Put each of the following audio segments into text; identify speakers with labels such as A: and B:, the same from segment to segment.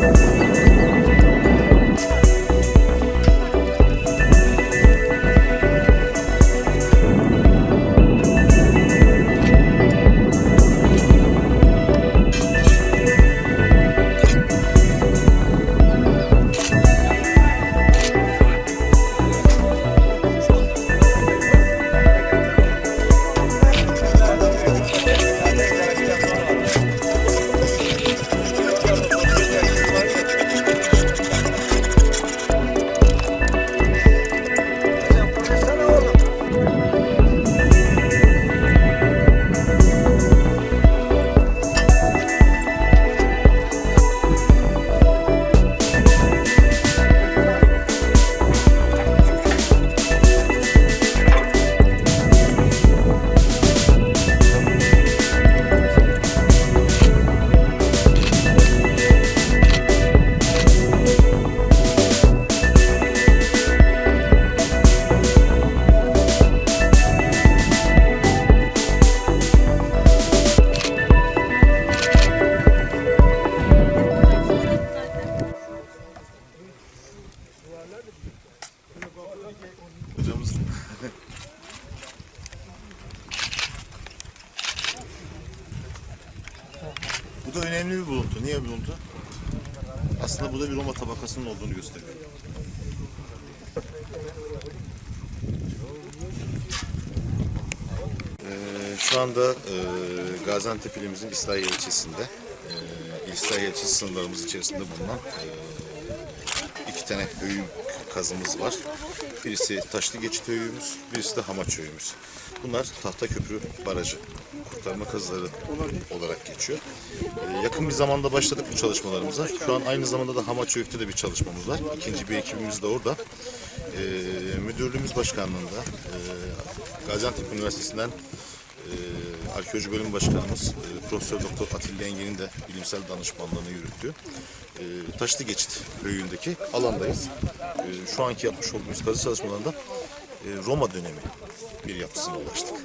A: Thank you. Bu da önemli bir buluntu. Niye buluntu? Aslında bu da bir Roma tabakasının olduğunu gösteriyor. Ee, şu anda e, Gaziantep ilimizin İslahiye ilçesinde, e, İslahiye ilçesi sınırlarımız içerisinde bulunan e, iki tane höyük kazımız var. Birisi Taşlı Geçit Höyüğümüz, birisi de Hamaç Höyüğümüz. Bunlar Tahta Köprü Barajı kurtarma kazıları olarak geçiyor. Ee, yakın bir zamanda başladık bu çalışmalarımıza. Şu an aynı zamanda da Hamaç Höyük'te de bir çalışmamız var. İkinci bir ekibimiz de orada. Ee, müdürlüğümüz başkanlığında e, Gaziantep Üniversitesi'nden e, Arkeoloji Bölüm Başkanımız e, Profesör Doktor Atilla Engin'in de bilimsel danışmanlığını yürüttüğü e, Taşlı Geçit Höyüğü'ndeki alandayız. E, şu anki yapmış olduğumuz kazı çalışmalarında Roma dönemi bir yapısına ulaştık.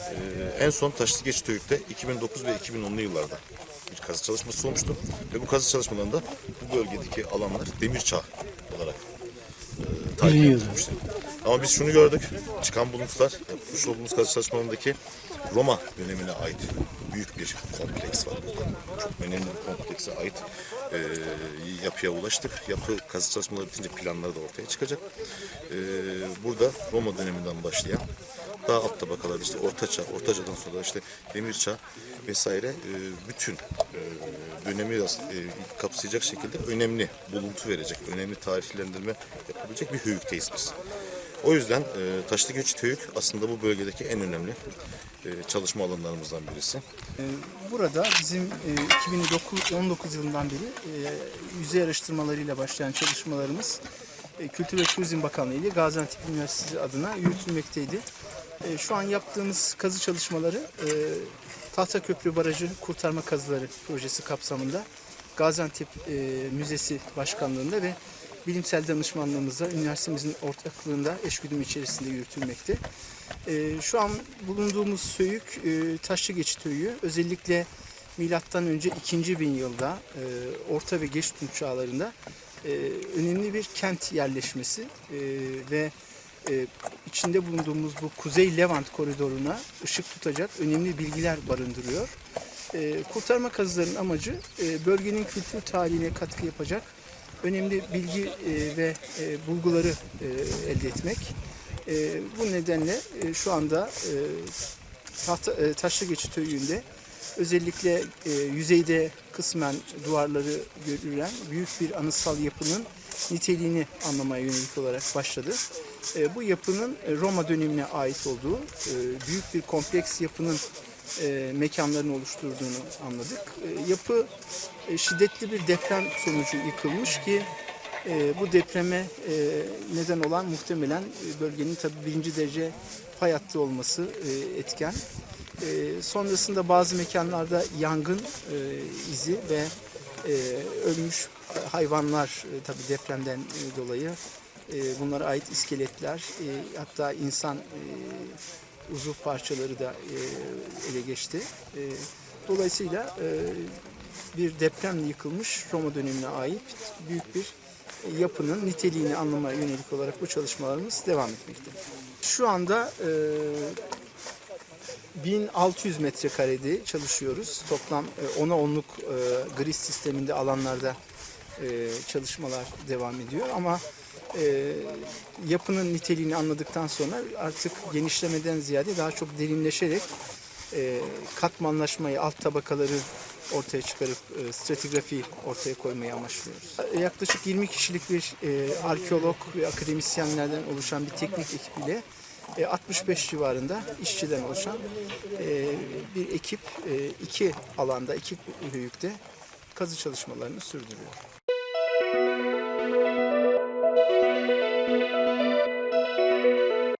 A: E, en son Taşlı Höyük'te 2009 ve 2010'lu yıllarda bir kazı çalışması olmuştu. Ve bu kazı çalışmalarında bu bölgedeki alanlar demir çağ olarak e,
B: Biliniyordu.
A: edilmişti. Ama biz şunu gördük. Çıkan buluntular yapmış olduğumuz kazı çalışmalarındaki Roma dönemine ait büyük bir kompleks var burada. Çok önemli bir komplekse ait e, yapıya ulaştık. Yapı kazı çalışmaları bitince planları da ortaya çıkacak. E, burada Roma döneminden başlayan daha alt tabakalar işte Ortaçağ, Ortaçağ'dan sonra işte Demirçağ vesaire e, bütün e, dönemi e, kapsayacak şekilde önemli buluntu verecek, önemli tarihlendirme yapabilecek bir höyükteyiz biz. O yüzden e, Taşlı Geçit Höyük aslında bu bölgedeki en önemli e, çalışma alanlarımızdan birisi.
B: Ee, Burada bizim e, 2019 yılından beri e, yüzey araştırmalarıyla başlayan çalışmalarımız e, Kültür ve Turizm Bakanlığı ile Gaziantep Üniversitesi adına yürütülmekteydi. E, Şu an yaptığımız kazı çalışmaları e, Tahtaköprü Barajı Kurtarma Kazıları projesi kapsamında Gaziantep e, Müzesi Başkanlığında ve bilimsel danışmanlığımızla üniversitemizin ortaklığında eşgüdüm içerisinde yürütülmekte. E, Şu an bulunduğumuz Söyük e, Taşlı Geçit Höyüğü özellikle milattan önce 2. bin yılda e, Orta ve Geç Tunç çağlarında e, önemli bir kent yerleşmesi e, ve e, içinde bulunduğumuz bu Kuzey Levant koridoruna ışık tutacak önemli bilgiler barındırıyor. E, kurtarma kazılarının amacı e, bölgenin kültür tarihine katkı yapacak önemli bilgi e, ve e, bulguları e, elde etmek. Bu nedenle şu anda tahta, Taşlı Geçit Höyüğü'nde özellikle yüzeyde kısmen duvarları görülen büyük bir anıtsal yapının niteliğini anlamaya yönelik olarak başladı. Bu yapının Roma dönemine ait olduğu büyük bir kompleks yapının e, mekanlarını oluşturduğunu anladık. E, yapı e, şiddetli bir deprem sonucu yıkılmış ki e, bu depreme e, neden olan muhtemelen bölgenin tabi birinci derece fay hattı olması e, etken. E, sonrasında bazı mekanlarda yangın e, izi ve e, ölmüş hayvanlar e, tabi depremden e, dolayı e, bunlara ait iskeletler e, hatta insan e, uzuv parçaları da e, ele geçti. E, dolayısıyla e, bir depremle yıkılmış Roma dönemine ait büyük bir yapının niteliğini anlamaya yönelik olarak bu çalışmalarımız devam etmekte. Şu anda e, 1600 metrekarede çalışıyoruz. Toplam e, 10'a 10'luk e, gris sisteminde alanlarda e, çalışmalar devam ediyor ama e, yapının niteliğini anladıktan sonra artık genişlemeden ziyade daha çok derinleşerek e, katmanlaşmayı, alt tabakaları ortaya çıkarıp e, stratigrafi ortaya koymayı amaçlıyoruz. E, Yaklaşık 20 kişilik bir e, arkeolog ve akademisyenlerden oluşan bir teknik ekibiyle e, 65 civarında işçiden oluşan e, bir ekip e, iki alanda, iki höyükte kazı çalışmalarını sürdürüyor.